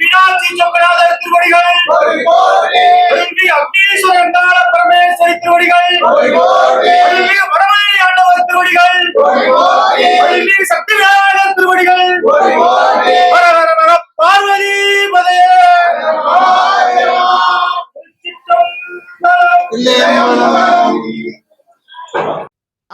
மீனாட்சி சொக்கநாதர் திருவடிகள். அக்னீஸ்வரன் தான பரமேஸ்வரி திருவடிகள். வடமலை ஆண்டவர் திருவடிகள். சக்தி விநாயகர் திருவடிகள். பார்வதி பதையே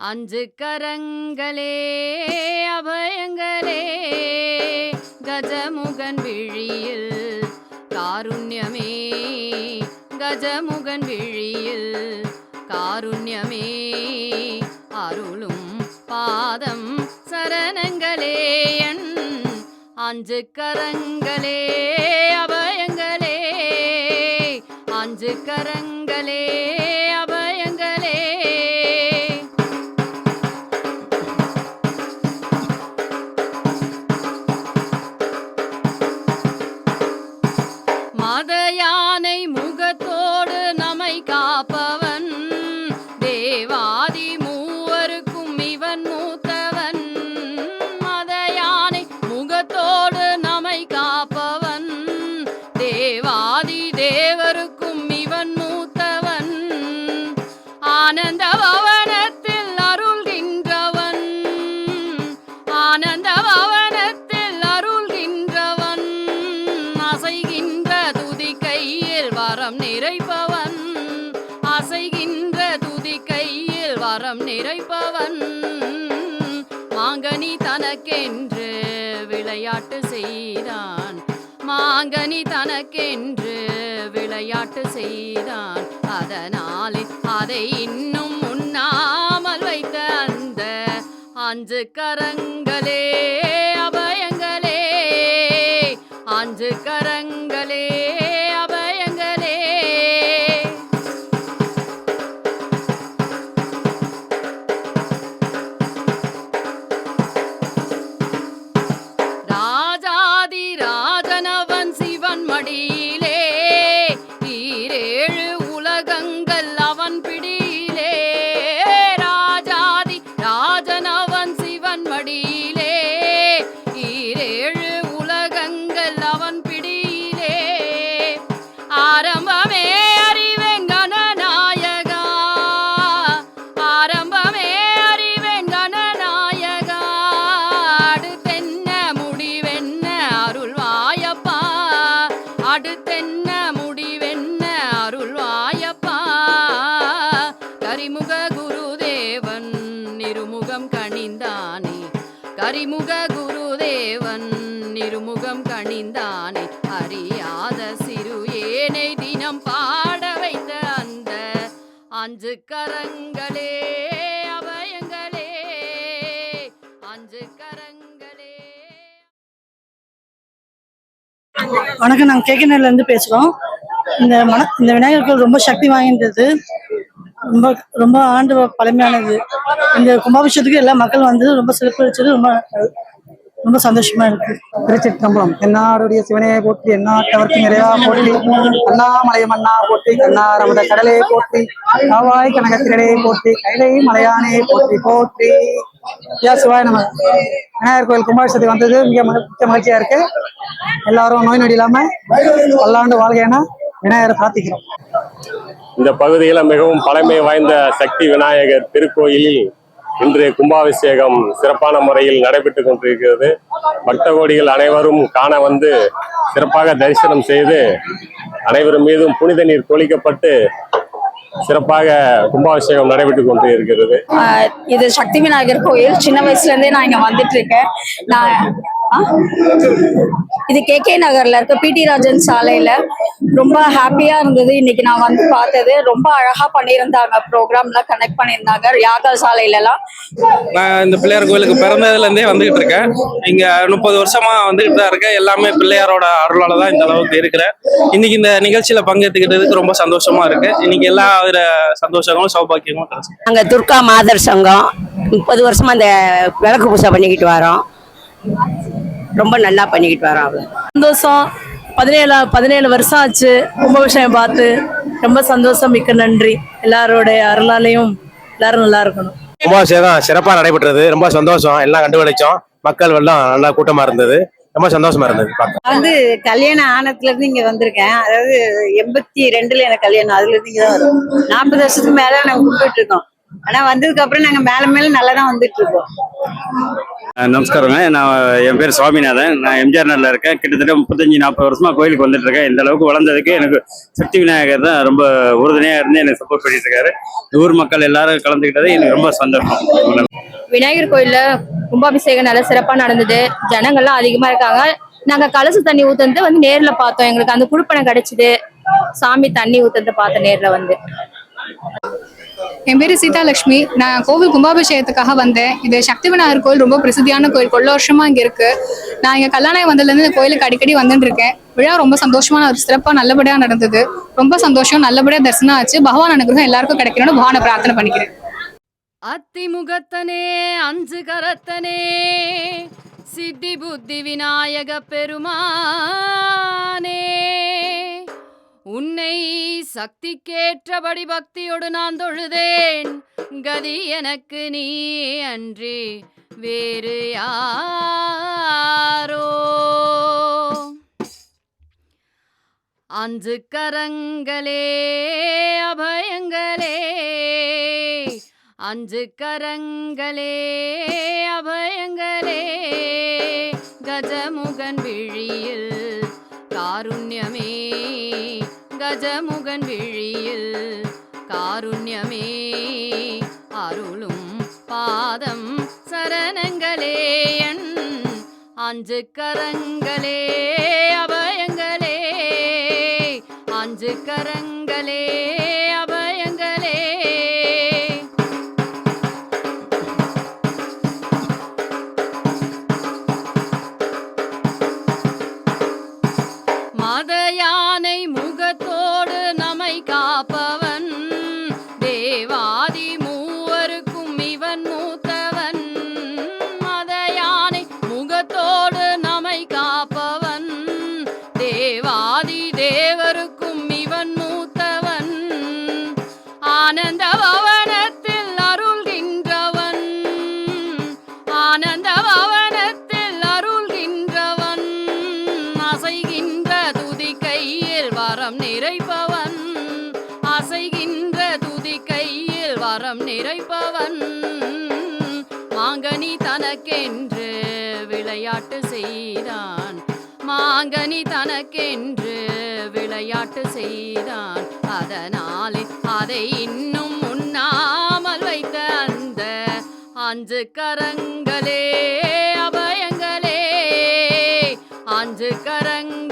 அஞ்சு கரங்களே அபயங்களே. கஜமுகன் விழியில் காருண்யமே கஜமுகன் விழியில் காருண்யமே. அருளும் பாதம் சரணங்களே என் அஞ்சு கரங்களே அபயங்களே. அஞ்சு கரங்களே தனக்கென்று விளையாட்டு செய்தான். மாங்கனி தனக்கென்று விளையாட்டு செய்தான். அதனால் அதை இன்னும் உண்ணாமல் வைத்த அந்த அஞ்சு கரங்களே அபயங்களே. அஞ்சு கரங்களே. அஞ்சு கரங்களே அபயங்களே அஞ்சு கரங்களே. வணக்கம் நாங்கள் கேக்கனர்ல இருந்து பேசுகிறோம் இந்த மன இந்த விநாயகர் கோயில் ரொம்ப சக்தி வாய்ந்தது. ரொம்ப ரொம்ப ஆண்டு பழமையானது. இந்த கும்பாபிஷேகத்துக்கு எல்லா மக்கள் வந்து ரொம்ப சிறப்பு வச்சது ரொம்ப ரொம்ப சந்தோஷமா இருக்கு. திருச்சிற்றம்பலம் என்னாருடைய சிவனையை போற்றி எண்ணாட்டவர்க்கு நிறைவா போற்றி அண்ணாமலை மன்னா போற்றி கண்ணாரமுத கடலே போற்றி காவாய் கனகத்திரடே போற்றி கைலை மலையானே போற்றி போற்றி. சிவாய நம்ம விநாயகர் கோயில் கும்பாபிஷேகத்துக்கு வந்தது மிக மிக்க மகிழ்ச்சியா இருக்கு. எல்லாரும் நோய் நொடி இல்லாம பல்லாண்டு வாழ்க என விநாயகரை பிரார்த்திக்கிறோம். இந்த பகுதியில் மிகவும் பழமை வாய்ந்த சக்தி விநாயகர் திருக்கோயிலில் இன்று கும்பாபிஷேகம் சிறப்பான முறையில் நடைபெற்றுக் கொண்டிருக்கிறது. பக்த கோடிகள் அனைவரும் காண வந்து சிறப்பாக தரிசனம் செய்து அனைவரும் மீதும் புனித நீர் கொளிக்கப்பட்டு சிறப்பாக கும்பாபிஷேகம் நடைபெற்றுக் கொண்டு இருக்கிறது இது சக்தி விநாயகர் கோயில். சின்ன வயசுல இருந்தே நான் இங்க வந்துட்டு இருக்கேன் நான் இது கே கே நகர்ல இருக்க பிடி ராஜன் சாலையில ரொம்ப ஹாப்பியா இருந்தது. இன்னைக்கு நான் வந்து பார்த்தது. ரொம்ப அழகா பண்ணியிருந்தாங்க. ப்ரோக்ராம்லாம் கனெக்ட் பண்ணியிருந்தாங்க. யாகா சாலையில எல்லாம் நான் இந்த பிள்ளையார் கோயிலுக்கு பிறந்ததுல இருந்தே வந்துகிட்டு இருக்கேன். இங்க முப்பது வருஷமா வந்துகிட்டு தான் இருக்கேன். எல்லாமே பிள்ளையாரோட அருளால தான் இந்த அளவுக்கு இருக்கிறேன் இன்னைக்கு இந்த நிகழ்ச்சியில பங்கேற்றுக்கிட்டதுக்கு ரொம்ப சந்தோஷமா இருக்கு. இன்னைக்கு எல்லா வித சந்தோஷங்களும் சௌபாக்கியங்களும் கிடைச்சு நாங்க துர்கா மாதர் சங்கம். முப்பது வருஷமா அந்த விளக்கு பூஜை பண்ணிக்கிட்டு வரோம். ரொம்ப நல்லா பண்ணிக்கிட்டு வரோம் அவ்வளோ சந்தோஷம். பதினேழு பதினேழு வருஷம் ஆச்சு. கும்பாபிஷேகம் பார்த்து ரொம்ப சந்தோஷம் மிக்க நன்றி. எல்லாரோடைய அருளாலையும் எல்லாரும் நல்லா இருக்கணும். கும்பாபிஷேகம் சிறப்பாக நடைபெற்றது. ரொம்ப சந்தோஷம். எல்லாம் கண்டுபிடிச்சோம். மக்கள் வெள்ளம் நல்லா கூட்டமா இருந்தது. ரொம்ப சந்தோஷமா இருந்தது. வந்து கல்யாணம் ஆனதுல இருந்து இங்க வந்திருக்கேன். அதாவது எண்பத்தி ரெண்டுல எனக்கு கல்யாணம். அதுல இருந்து இங்க தான் வரும். நாற்பது வருஷத்துக்கு மேல நாங்க கும்பிட்டு இருக்கோம். ஆனா வந்ததுக்கு அப்புறம் நாங்க மேல மேல நல்லா தான் வந்துட்டு இருக்கோம். நமஸ்காரங்க. நான் என் பேர் சுவாமிநாதன். நான் எம்ஜிஆர் நகர்ல இருக்கேன். கிட்டத்தட்ட முப்பத்தஞ்சு நாற்பது வருஷமா கோயிலுக்கு வந்துட்டு இருக்கேன். இந்த அளவுக்கு வளர்ந்ததுக்கு எனக்கு சக்தி விநாயகர் தான் ரொம்ப உறுதுணையா இருந்து எனக்கு சப்போர்ட் பண்ணிட்டு இருக்காரு ஊர் மக்கள் எல்லாரும் கலந்துக்கிட்டது எனக்கு ரொம்ப சந்தோஷம். விநாயகர் கோயில்ல கும்பாபிஷேகம் நல்லா சிறப்பா நடந்தது. ஜனங்கள்லாம் அதிகமா இருக்காங்க. நாங்க கலசு தண்ணி ஊத்துனது வந்து நேர்ல பார்த்தோம். எங்களுக்கு அந்த குடுப்பனை கிடைச்சது. சாமி தண்ணி ஊத்துனது பார்த்தோம் நேர்ல வந்து. என் பேரு சீதாலட்சுமி நான் கோவில் கும்பாபிஷேகத்துக்காக வந்தேன். இது சக்தி விநாயகர் கோயில் ரொம்ப பிரசித்தியான கோயில். கொள்ள வருஷமா இங்க இருக்கு. நான் இங்க கல்யாணம் வந்ததுலேருந்து இந்த கோயிலுக்கு அடிக்கடி வந்துட்டு இருக்கேன். விழா ரொம்ப சந்தோஷமான ஒரு சிறப்பா நல்லபடியா நடந்தது. ரொம்ப சந்தோஷம். நல்லபடியா தரிசனம் ஆச்சு. பகவான் அனுகிரகம் எல்லாருக்கும் கிடைக்கணும்னு பகவானை பிரார்த்தனை பண்ணிக்கிறேன். அத்திமுகத்தனே அஞ்சு கரத்தனே சித்தி புத்தி விநாயக பெருமானே. உன்னை சக்திக்கேற்றபடி பக்தியோடு நான் தொழுதேன். கதி எனக்கு நீ அன்றி வேறு யாரோ. அஞ்சு கரங்களே அபயங்களே. அஞ்சு கரங்களே அபயங்களே. கஜமுகன் விழியில் காருண்யமே. கஜமுகன் விழியில் காருண்யமே அருளும் பாதம் சரணங்களே என் அஞ்சு கரங்களே அபயங்களே. அஞ்சு கரங்களே அபயங்களே. வரம் நிறைப்பவன் மாங்கனி தனக்கென்று விளையாட்டு செய்தான். மாங்கனி தனக்கென்று விளையாட்டு செய்தான். அதனாலே அதை இன்னும் உண்ணாமல் வைத்த அந்த அஞ்சு கரங்களே அபயங்களே. அஞ்சு கரங்கள்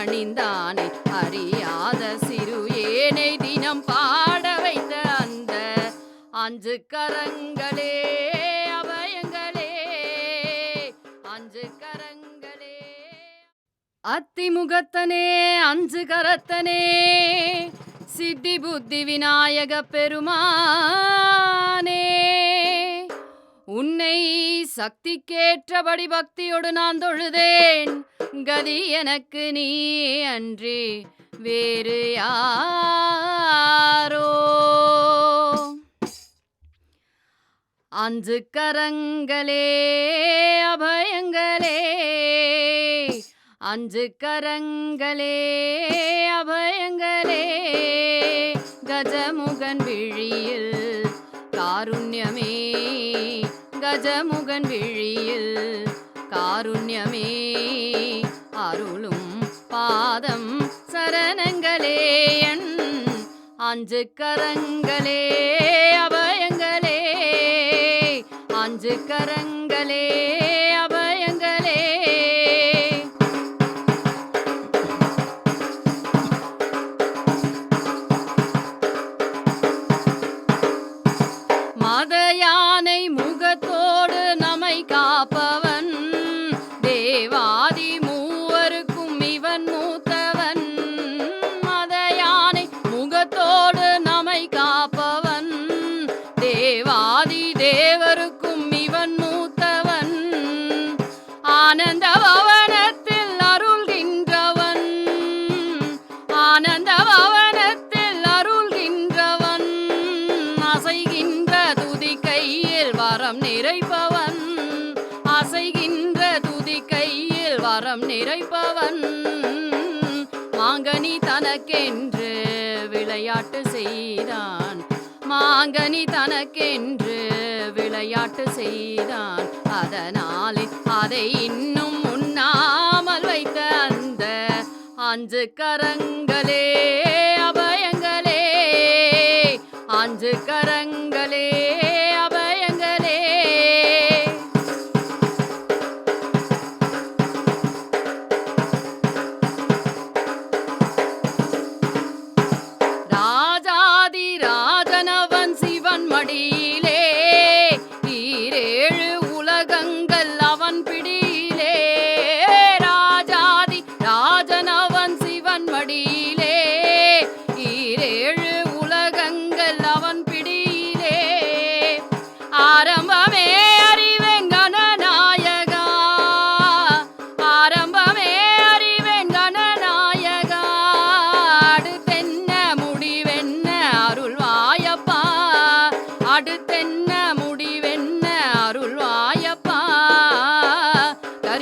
இருமுகம் அறியாத சிறு ஏனை தினம் பாட வைத்த அந்த அஞ்சு கரங்களே அபயங்களே அஞ்சு கரங்களே. அத்திமுகத்தனே அஞ்சு கரத்தனே. சித்தி புத்தி விநாயக பெருமானே. உன்னை சக்திக்கேற்றபடி பக்தியோடு நான் தொழுதேன். கதி எனக்கு நீ அன்றி வேறு யாரோ. அஞ்சு கரங்களே அபயங்களே. அஞ்சு கரங்களே அபயங்களே. கஜமுகன் விழியில் காருண்யமே. கஜமுகன் விழியில் காருண்யமே அருளும் பாதம் சரணங்களே என் அஞ்சு கரங்களே அபயங்களே. அஞ்சு கரங்களே அபயங்களே. மத யானை காப்பவன். தேவாதி மூவருக்கும் இவன் மூத்தவன். மதயானை முகத்தோடு நம்மை காப்பவன். தேவாதி தேவருக்கும் இவன் மூத்தவன். ஆனந்த பவனத்தில் அருள்கின்றவன். ஆனந்த பவனத்தில் அருள்கின்றவன். அசைகின்ற துதி கையில் வரம் நிறைப்பவன் தனக்கென்று விளையாட்டு செய்தான். மாங்கனி தனக்கென்று விளையாட்டு செய்தான். அதனாலே அதை இன்னும் உண்ணாமல் வைத்த அந்த அஞ்சு கரங்களே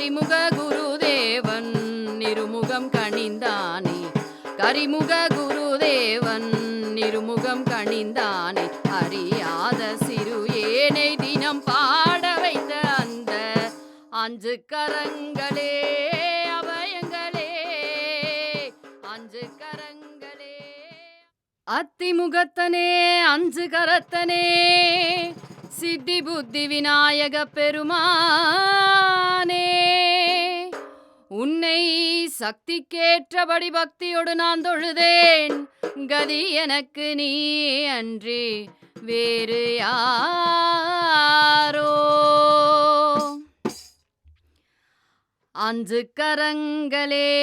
கரிமுக குருதேவன் இருமுகம் கணிந்தானே. கரிமுக குருதேவன் இருமுகம் கணிந்தானே. அறியாத சிறு ஏனை தினம் பாட வைத்த அந்த அஞ்சு கரங்களே அபயங்களே அஞ்சு கரங்களே. அத்திமுகத்தனே அஞ்சு கரத்தனே. சித்தி புத்தி விநாயக பெருமானே. உன்னை சக்திக்கேற்றபடி பக்தியோடு நான் தொழுதேன். கதி எனக்கு நீ அன்றி வேறு யாரோ. அஞ்சு கரங்களே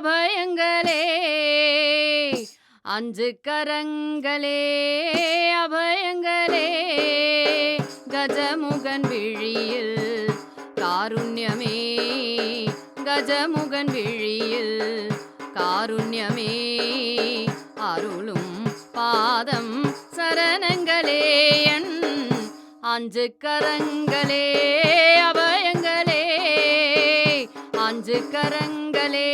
அபயங்களே. அஞ்சு கரங்களே அபயங்களே. கஜமுகன் விழியில் காருண்யமே. ராஜமுகன் விழியில் காருண்யமே அருளும் பாதம் சரணங்களே என் அஞ்சு கரங்களே அபயங்களே அஞ்சு கரங்களே